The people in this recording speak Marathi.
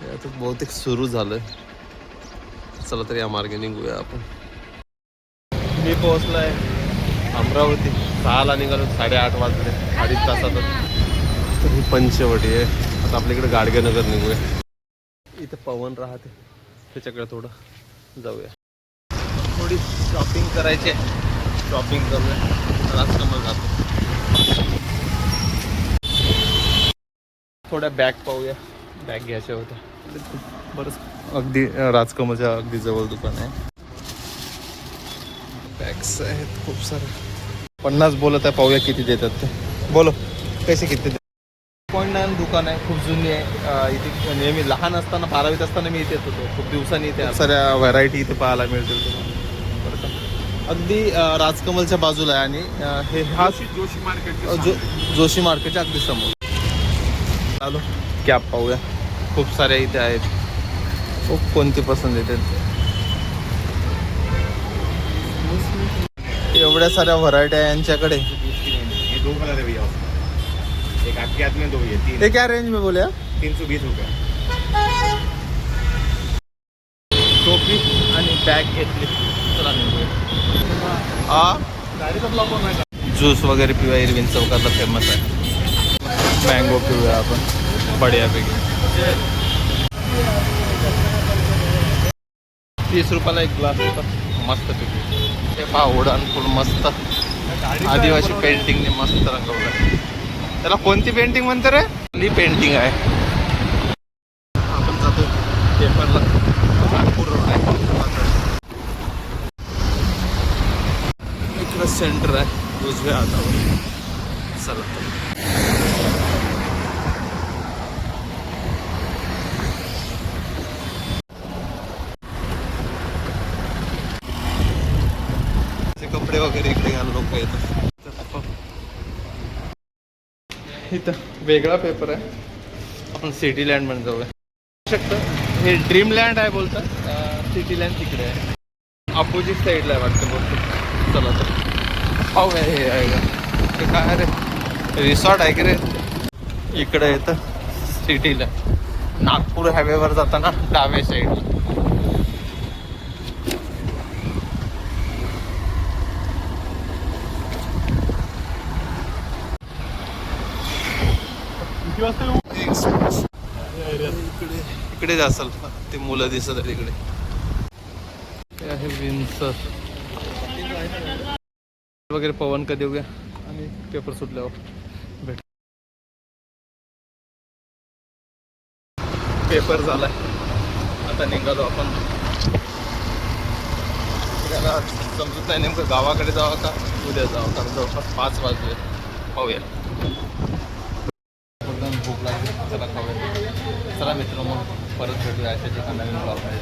हे आता बहुतेक सुरू झालंय. चला तर या मार्गे निघूया आपण. मी पोहोचलाय अमरावती. सहाला निघालो साडेआठ वाजले. अडीच तासातच. तर ही पंचवटी आहे. आता आपल्याकडे गाडगेनगर निघूया. इथं पवन राहते. त्याच्याकडे थोडं जाऊया. थोडी शॉपिंग करायची शॉपिंग करूया. राजकमल जातो. थोड्या बॅग पाहूया. बॅग घ्यायच्या होत्या. बरंच अगदी राजकमलच्या अगदी जवळ दुकान आहे. बॅग्स आहेत खूप सारे. पन्नास बोलत आहे पाहूया किती देतात ते. बोलो पैसे किती पॉईंट नाईन दुकान आहे खूप जुनी आहे. अं, इथे नेहमी लहान असताना बारावीत असताना मी इथे येत होतो. खूप दिवसांनी इथे साऱ्या व्हरायटी इथे पाहायला मिळतील तुम्हाला. बरं का? अगदी अं, राजकमलच्या बाजूला आहे आणि अं, हे हा जोशी मार्केट जो जोशी मार्केटच्या अगदी समोर. चालू कॅब पाहूया. खूप साऱ्या इथे आहेत. खूप कोणती पसंत येते. एवढ्या साऱ्या व्हरायटी आहे यांच्याकडे। एक आपके हाथ में दो ये तीन. ते क्या रेंज में बोले तीन सौ बीस रुपये. टोपी आणि बॅग घेतली. चला हा ज्यूस वगैरे पिऊया इरविन चौकातला फेमस आहे. मँगो पिऊया आपण बढियापैकी. तीस रुपयाला एक ग्लास होता. मस्त पिऊ ते पहा उडान फुल मस्त. आदिवासी पेंटिंगने मस्त रंगवलं. त्याला कोणती पेंटिंग म्हणते रे? ली पेंटिंग आहे. आपण जातो पेपरला नागपूर रोड आहे. इकडं सेंटर आहे. उजव्या हातावर. चला. कपडे वगैरे इकडे घालून लोक येतात. इथं वेगळा पेपर आहे. आपण सिटी लँड म्हणून जाऊया. शकतं? हे ड्रीम लँड आहे बोलतात. सिटी लँड तिकडे आहे. अपोजिट साईडला आहे वाटतं बोलतो चला तर हो हे आहे का? ते काय रे? रिसॉर्ट आहे की रे? इकडे येतं सिटीला नागपूर हायवेवर जाताना डाव्या साईडला किती वाजता येऊ इकडे असेल ते मुलं दिसत आहेत इकडे. आहे विंचर. वगैरे पवन कधी उद्या आणि पेपर सुटल्यावर. भेट. पेपर झालाय. आता निघालो आपण. समजत नाही नेमकं गावाकडे जावं का उद्या जावं कारण जवळपास पाच वाजले. पाहूया. एकदम भूक चला मित्र मग परत भेटूया. अशा एका नवीन आहे